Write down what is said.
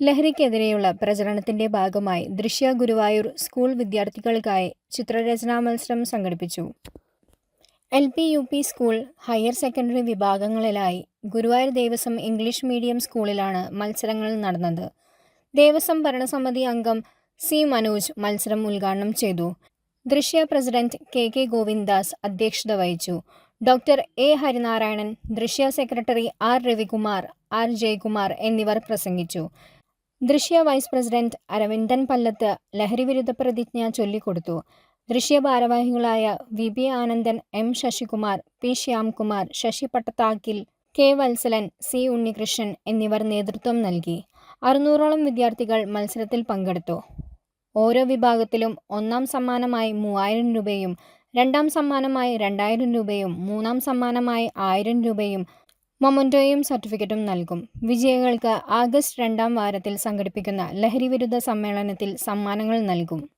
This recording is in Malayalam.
ലഹരിക്കെതിരെയുള്ള പ്രചരണത്തിന്റെ ഭാഗമായി ദൃശ്യ ഗുരുവായൂർ സ്കൂൾ വിദ്യാർത്ഥികൾക്കായി ചിത്രരചനാ മത്സരം സംഘടിപ്പിച്ചു. L. P. U. P. School, higher secondary വിഭാഗങ്ങളിലായി Guruvayur Devaswom English medium സ്കൂളിലാണ് മത്സരങ്ങൾ നടന്നത്. ദേവസ്വം ഭരണസമിതി അംഗം സി. മനോജ് മത്സരം ഉദ്ഘാടനം ചെയ്തു. ദൃശ്യ പ്രസിഡന്റ് കെ. കെ. ഗോവിന്ദാസ് അധ്യക്ഷത വഹിച്ചു. Doctor A. Harinarayanan, Drishya secretary R. Ravikumar, R. Jayakumar എന്നിവർ പ്രസംഗിച്ചു. ദൃശ്യ വൈസ് പ്രസിഡന്റ് അരവിന്ദൻ പല്ലത്ത് ലഹരിവിരുദ്ധ പ്രതിജ്ഞ ചൊല്ലിക്കൊടുത്തു. ദൃശ്യ ഭാരവാഹികളായ V. B Anandan, M. Sasikumar, P. Shyamkumar, Sasi Pattathakkil, K. Valsalan, C. Unnikrishnan എന്നിവർ നേതൃത്വം നൽകി. അറുന്നൂറോളം വിദ്യാർത്ഥികൾ മത്സരത്തിൽ പങ്കെടുത്തു. ഓരോ വിഭാഗത്തിലും ഒന്നാം സമ്മാനമായി മൂവായിരം രൂപയും രണ്ടാം സമ്മാനമായി രണ്ടായിരം രൂപയും മൂന്നാം സമ്മാനമായി ആയിരം രൂപയും മൊമന്റോയും സർട്ടിഫിക്കറ്റും നൽകും. വിജയികൾക്ക് ആഗസ്റ്റ് രണ്ടാം വാരത്തിൽ സംഘടിപ്പിക്കുന്ന ലഹരിവിരുദ്ധ സമ്മേളനത്തിൽ സമ്മാനങ്ങൾ നൽകും.